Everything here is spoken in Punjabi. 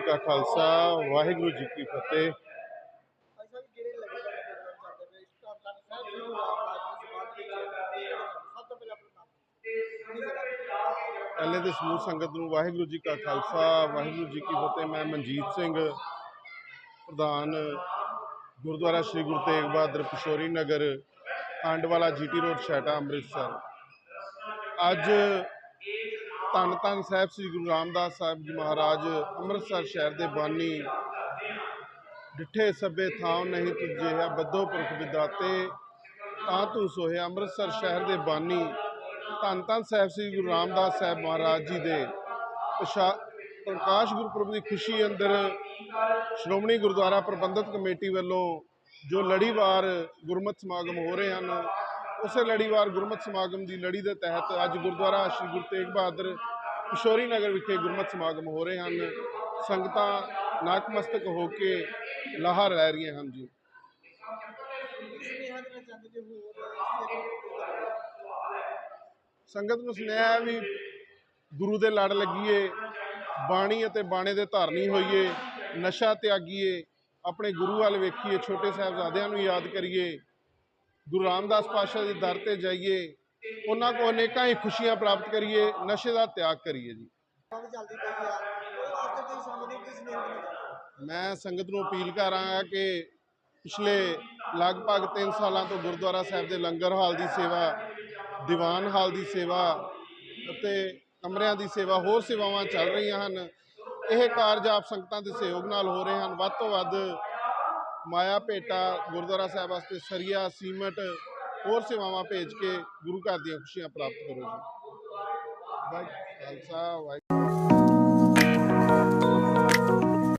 ਕਾ ਖਾਲਸਾ ਵਾਹਿਗੁਰੂ ਜੀ ਕੀ ਫਤਿਹ ਭਾਈ ਸਾਹਿਬ ਜਿਹੜੇ ਲਗਾਤਾਰ ਪ੍ਰੋਗਰਾਮ ਚੱਲਦੇ ਪਏ ਇਸ ਧੰਨ ਧੰਨ ਸਾਹਿਬ ਸ੍ਰੀ ਗੁਰੂ ਰਾਮਦਾਸ ਜੀ ਸਮਾਜ ਵਿੱਚ ਸਭ ਤੋਂ ਪਹਿਲਾਂ ਆਪਣਾ ਨਾਮ ਕਿਹੜੀ ਜਗ੍ਹਾ ਤੇ? ਪਹਿਲੇ ਦੇ ਸਮੂਹ ਸੰਗਤ ਨੂੰ ਵਾਹਿਗੁਰੂ ਜੀ ਕਾ ਖਾਲਸਾ ਵਾਹਿਗੁਰੂ ਜੀ ਕੀ ਫਤਿਹ ਮੈਂ ਮਨਜੀਤ ਸਿੰਘ ਪ੍ਰਧਾਨ ਗੁਰਦੁਆਰਾ ਸ੍ਰੀ ਗੁਰੂ ਤੇਗ ਬਹਾਦਰ ਪਿਸ਼ੋਰੀ ਨਗਰ ਆਂਡਵਾਲਾ ਜੀਟੀ ਰੋਡ ਛਾਟਾ ਅੰਮ੍ਰਿਤਸਰ ਅੱਜ ਧੰਨ ਧੰਨ ਸਾਹਿਬ ਸ੍ਰੀ ਗੁਰੂ ਰਾਮਦਾਸ ਸਾਹਿਬ ਜੀ ਮਹਾਰਾਜ, ਅੰਮ੍ਰਿਤਸਰ ਸ਼ਹਿਰ ਦੇ ਬਾਨੀ, ਡਿੱਠੇ ਸਭੇ ਥਾਂ ਨਹੀਂ ਤੁਝੇ ਬੱਧੋ ਪੁਰਖ ਵਿਦਾਤੇ ਤਾਂ ਤੂੰ ਸੋਹਿਆ ਅੰਮ੍ਰਿਤਸਰ ਸ਼ਹਿਰ ਦੇ ਬਾਨੀ। ਧੰਨ ਧੰਨ ਸਾਹਿਬ ਸ੍ਰੀ ਗੁਰੂ ਰਾਮਦਾਸ ਸਾਹਿਬ ਮਹਾਰਾਜ ਜੀ ਦੇ ਪ੍ਰਸ਼ਾ- ਪ੍ਰਕਾਸ਼ ਗੁਰਪੁਰਬ ਦੀ ਖੁਸ਼ੀ ਅੰਦਰ ਸ਼੍ਰੋਮਣੀ ਗੁਰਦੁਆਰਾ ਪ੍ਰਬੰਧਕ ਕਮੇਟੀ ਵੱਲੋਂ ਜੋ ਲੜੀਵਾਰ ਗੁਰਮਤਿ ਸਮਾਗਮ ਹੋ ਰਹੇ ਹਨ ਉਸੇ ਲੜੀਵਾਰ ਗੁਰਮਤਿ ਸਮਾਗਮ ਦੀ ਲੜੀ ਦੇ ਤਹਿਤ ਅੱਜ ਗੁਰਦੁਆਰਾ ਸ੍ਰੀ ਗੁਰੂ ਤੇਗ ਬਹਾਦਰ ਕਿਸ਼ੋਰੀ ਨਗਰ ਵਿਖੇ ਗੁਰਮਤਿ ਸਮਾਗਮ ਹੋ ਰਹੇ ਹਨ। ਸੰਗਤਾਂ ਨਤਮਸਤਕ ਹੋ ਕੇ ਲਾਹਾ ਲੈ ਰਹੀਆਂ ਹਨ ਜੀ। ਸੰਗਤ ਨੂੰ ਸੁਨੇਹਾ ਵੀ ਗੁਰੂ ਦੇ ਲੜ ਲੱਗੀਏ, ਬਾਣੀ ਅਤੇ ਬਾਣੇ ਦੇ ਧਾਰਨੀ ਹੋਈਏ, ਨਸ਼ਾ ਤਿਆਗੀਏ, ਆਪਣੇ ਗੁਰੂ ਵੱਲ ਵੇਖੀਏ, ਛੋਟੇ ਸਾਹਿਬਜ਼ਾਦਿਆਂ ਨੂੰ ਯਾਦ ਕਰੀਏ। ਗੁਰੂ ਰਾਮਦਾਸ ਪਾਤਸ਼ਾਹ ਦੇ ਦਰ ਤੇ ਜਾਈਏ ਉਹਨਾਂ ਕੋ ਅਨੇਕਾਂ ਹੀ ਖੁਸ਼ੀਆਂ ਪ੍ਰਾਪਤ ਕਰੀਏ ਨਸ਼ੇ ਦਾ ਤਿਆਗ ਕਰੀਏ ਜੀ। ਮੈਂ ਸੰਗਤ ਨੂੰ ਅਪੀਲ ਕਰਾਂਗਾ ਕਿ ਪਿਛਲੇ ਲਗਭਗ 3 ਸਾਲਾਂ ਤੋਂ ਗੁਰਦੁਆਰਾ ਸਾਹਿਬ ਦੇ ਲੰਗਰ ਹਾਲ ਦੀ ਸੇਵਾ ਦੀਵਾਨ ਹਾਲ ਦੀ ਸੇਵਾ ਅਤੇ ਕਮਰਿਆਂ ਦੀ ਸੇਵਾ ਹੋਰ ਸੇਵਾਵਾਂ ਚੱਲ ਰਹੀਆਂ ਹਨ। ਇਹ ਕਾਰਜ ਆਪ ਸੰਗਤਾਂ ਦੇ ਸਹਿਯੋਗ ਨਾਲ ਹੋ ਰਹੇ ਹਨ। ਵੱਧ ਤੋਂ ਵੱਧ ਮਾਇਆ ਭੇਟਾ ਗੁਰਦੁਆਰਾ ਸਾਹਿਬ ਵਾਸਤੇ ਸਰੀਆ, ਸੀਮਟ ਹੋਰ ਸੇਵਾਵਾਂ ਭੇਜ ਕੇ ਗੁਰੂ ਘਰ ਦੀਆਂ ਖੁਸ਼ੀਆਂ ਪ੍ਰਾਪਤ ਕਰੋ ਜੀ। ਵਾਹਿਗੁਰੂ ਖਾਲਸਾ, ਵਾਹਿਗੁਰੂ